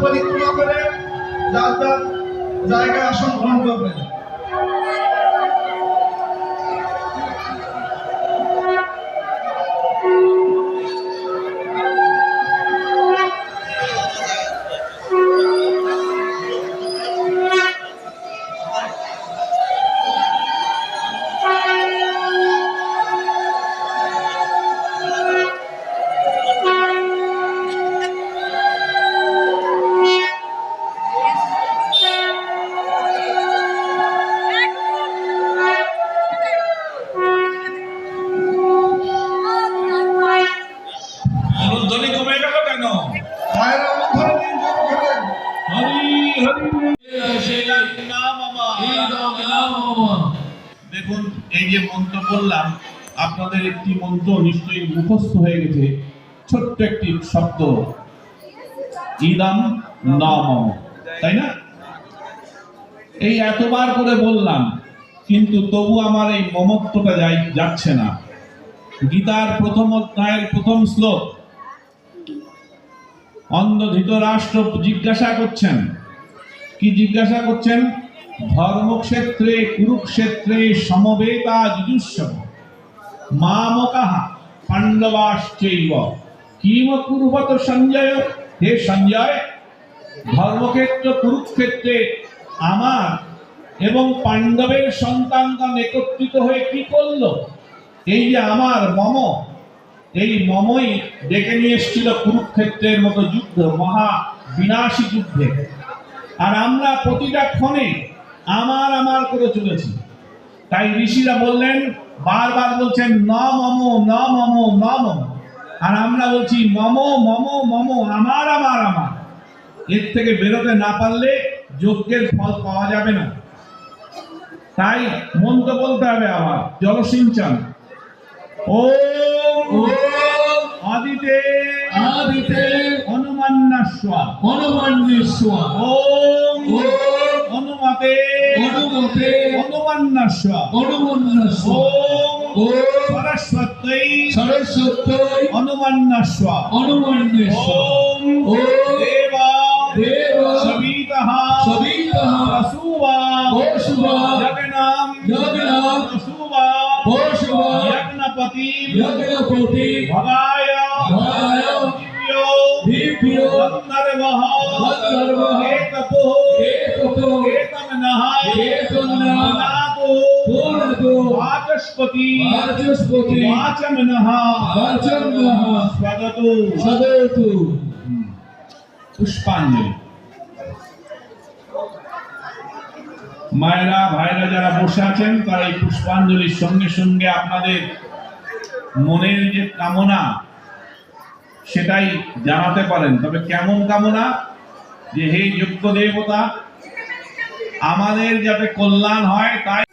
পরিক্রমা করে যার যার জায়গায় আসন গ্রহণ করবেন। একটি শব্দ। ইদাম নাম তাই না? এই এতবার করে বললাম, কিন্তু তবু আমার এই মমত্বটা যাই, যাচ্ছে না। গীতার প্রথম অধ্যায়ের প্রথম শ্লোক। অন্ধ ধৃতরাষ্ট্র জিজ্ঞাসা করছেন। কি জিজ্ঞাসা করছেন? ধর্মক্ষেত্রে, কুরুক্ষেত্রে সমবেতা যুজুৎসব মামকাহা পাণ্ডবাশ্চৈব। কিম কুরুবত সঞ্জয়? হে সঞ্জয় ধর্মক্ষেত্র কুরুক্ষেত্রে আমার এবং পাণ্ডবের সন্তানগণ একত্রিত হয়ে কি করল? এই যে আমার মম, এই মমই ডেকে নিয়ে এসেছিল কুরুক্ষেত্রের মতো যুদ্ধ, মহা বিনাশী যুদ্ধে। আর আমরা প্রতিটা ক্ষণে আমার আমার করে চলেছি। তাই ঋষিরা বললেন, বারবার বলছেন, ন মম ন মম ন মম। আর আমরা বলছি মম মম মম আমার আমার আমার। এর থেকে বেরোতে না পারলে যজ্ঞের ফল পাওয়া যাবে না। তাই মন্ত্র বলতে হবে আবার জলসিঞ্চন। ও আদিতে আদিতে হনুমান্নাস্বা হনুমান্নেশ্বর ওম ওম হনুমতে হনুমতে হনুমান্নাস্বা হনুমান্নেশ্বর ওম সরস্বতী সরস্বতী হনুমান্নাস্বা হনুমান্নেশ্বর ওম দেবা দেব সবিতঃ সবিতঃ প্রসুবা প্রসুবা জগনাম জগনাম প্রসুবা প্রসুবা যজ্ঞপতি যজ্ঞপতি ভগায় ভগায় দিব্যো দিব্য গন্ধর্বঃ গন্ধর্বঃ একমনঃ একমনঃ নাতো পুনতো वाचस्पति वाचस्पति वाचमनः वाचमनः स्वगतो সদতু পুষ্পাঞ্জলি মায়েরা ভাইরা যারা বসে আছেন তারা এই পুষ্পাঞ্জলির সঙ্গে সঙ্গে আপনাদের মনের যে কামনা সেটাই জানাতে পারেন তবে কেমন কামনা যে হে যোগ্য দেবতা আমাদের যাতে কল্যাণ হয় তাই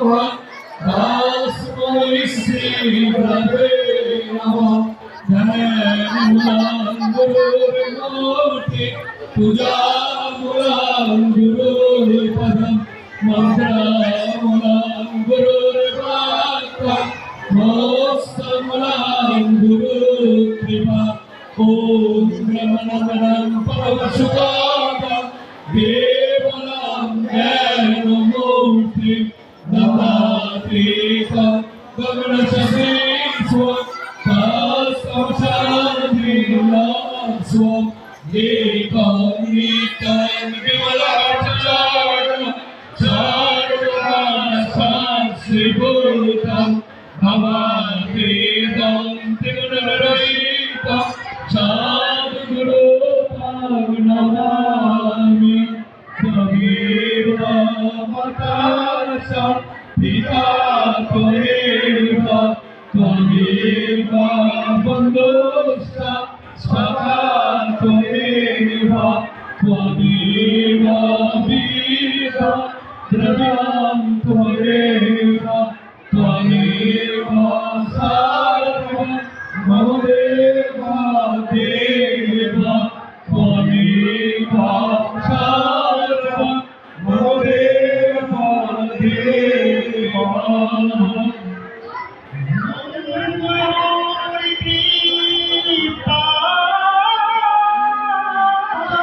Brahma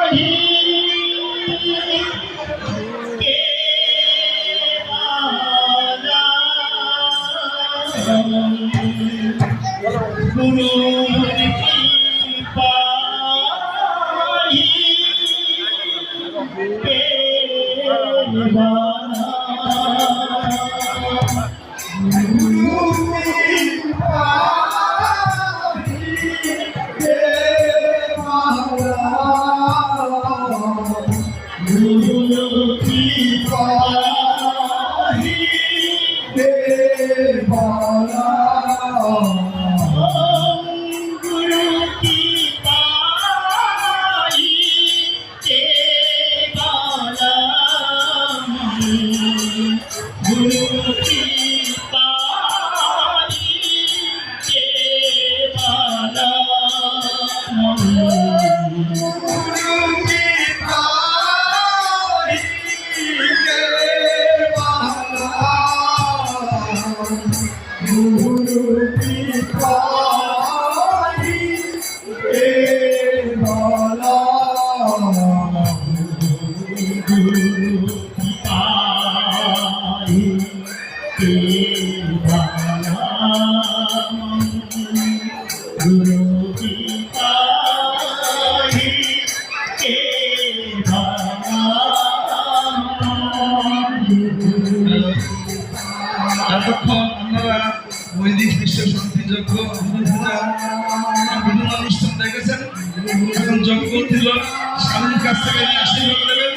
Bahia! যতক্ষণ আপনারা বৈদিক বিশ্ব শান্তিযজ্ঞ পূজা বিভিন্ন অনুষ্ঠান দেখেছেন। যজ্ঞ ছিল, স্বামীর কাছ থেকে আশীর্বাদ দেবেন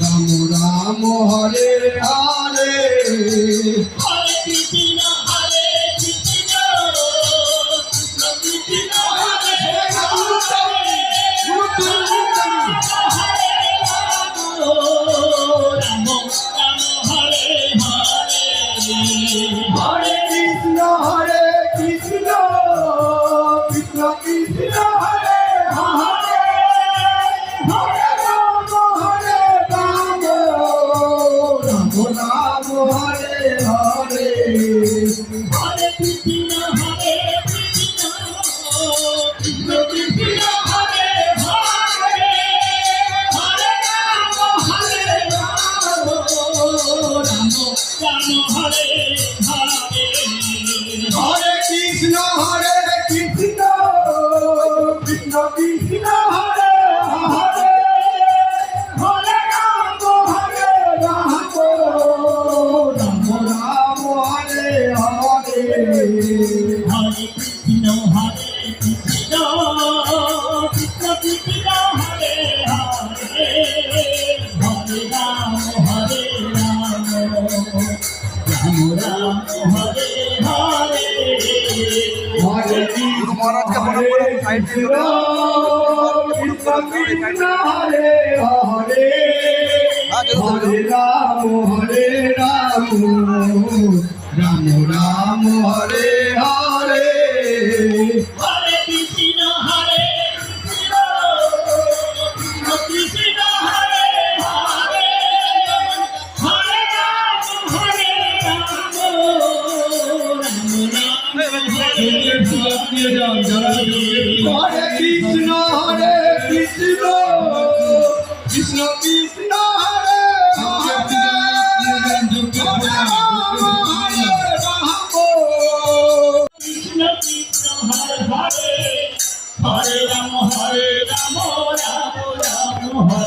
রাম রাম হরে Thank you. गुरु महाराज का प्रणाम करो साइड में हरे राम हरे राम राम राम हरे हरे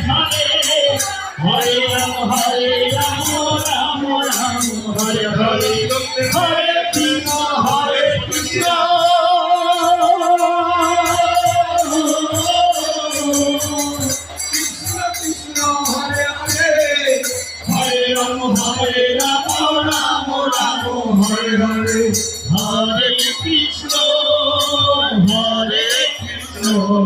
হরে হরে রাম হরে রাম রাম রাম হরে হরে। হরে কৃষ্ণ হরে Krishna. Hare Krishna, Hare Krishna.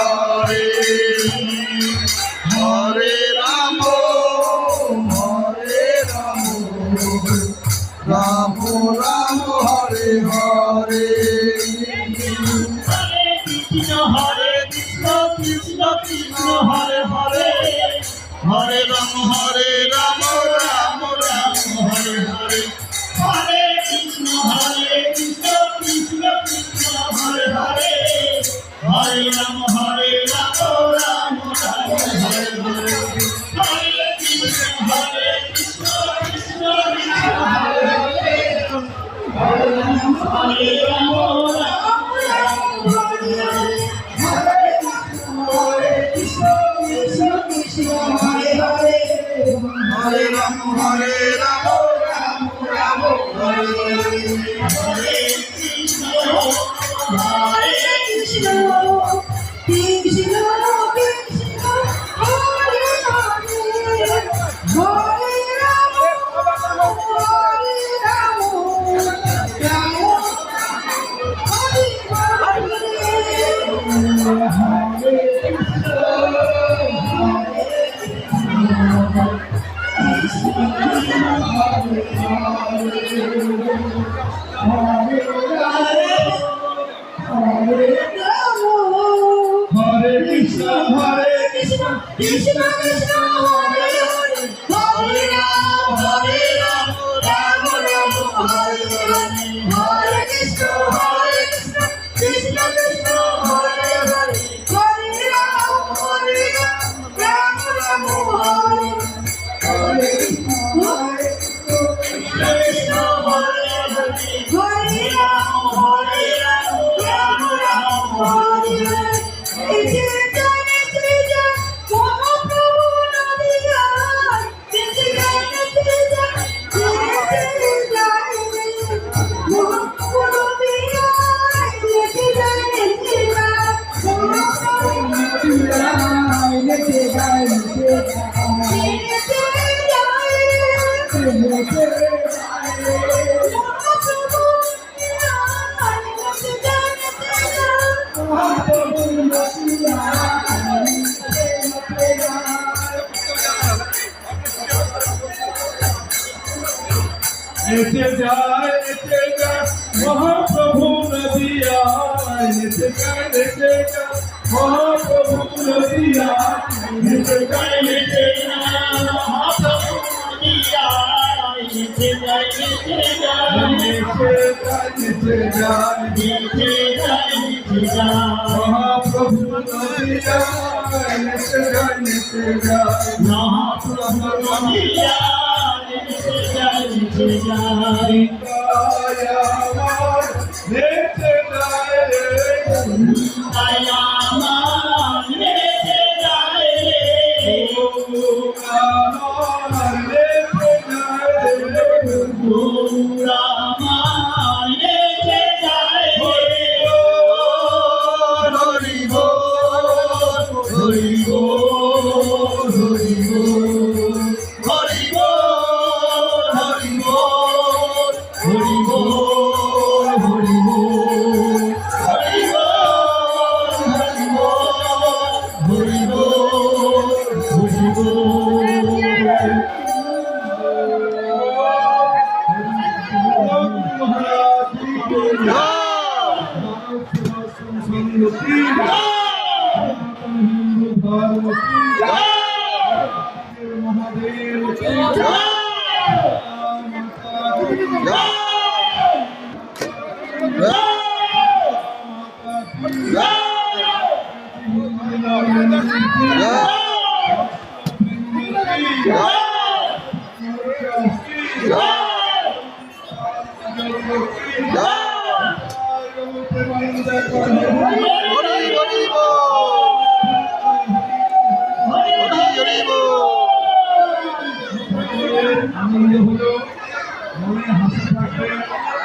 Hare Oh, जाएगा महाप्रभु नदी आएगा महाप्रभु नदी आएगा महाप्रभु नदी आएगा महाप्रभु नदी आएगा চলে যায় আনন্দ হলো মনে হাসি থাকবে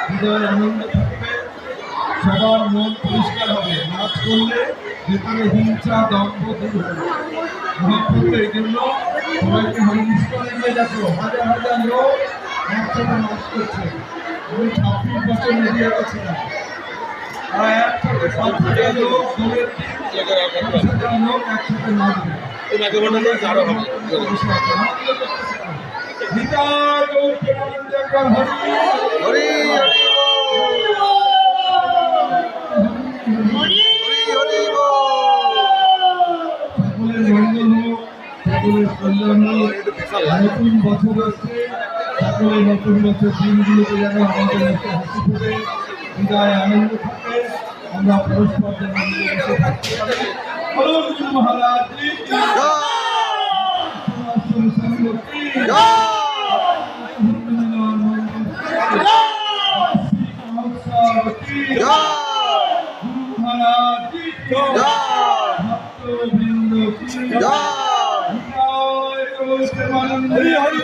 হৃদয়ে আনন্দ থাকবে সবার মন পরিষ্কার হবে নাচ করলে ভেতরে হিংসা দম্ভ দূর হবে মহাপ্রভু এই জন্য সবাইকে নিয়ে যাচ্ছ হাজার হাজার লোক একসাথে নাচ করছে আমি ছাব্বিশ বছর মিডিয়া ছিলাম আর একসাথে সাত হাজার লোক দলের লোক একসাথে নাচবে নিতাই হরি। হরি মঙ্গল হোক সকলের কল্যাণ হোক নতুন বছর আসছে সকলের নতুন বছর দিনগুলোতে যেন আমাদের মুখে হাসি ফোটে হৃদয় আনন্দ থাকে আমরা পরস্পর যেন মিলেমিশে থাকতে পারি মহারাজ। ভক্তবৃন্দ হরি। হরি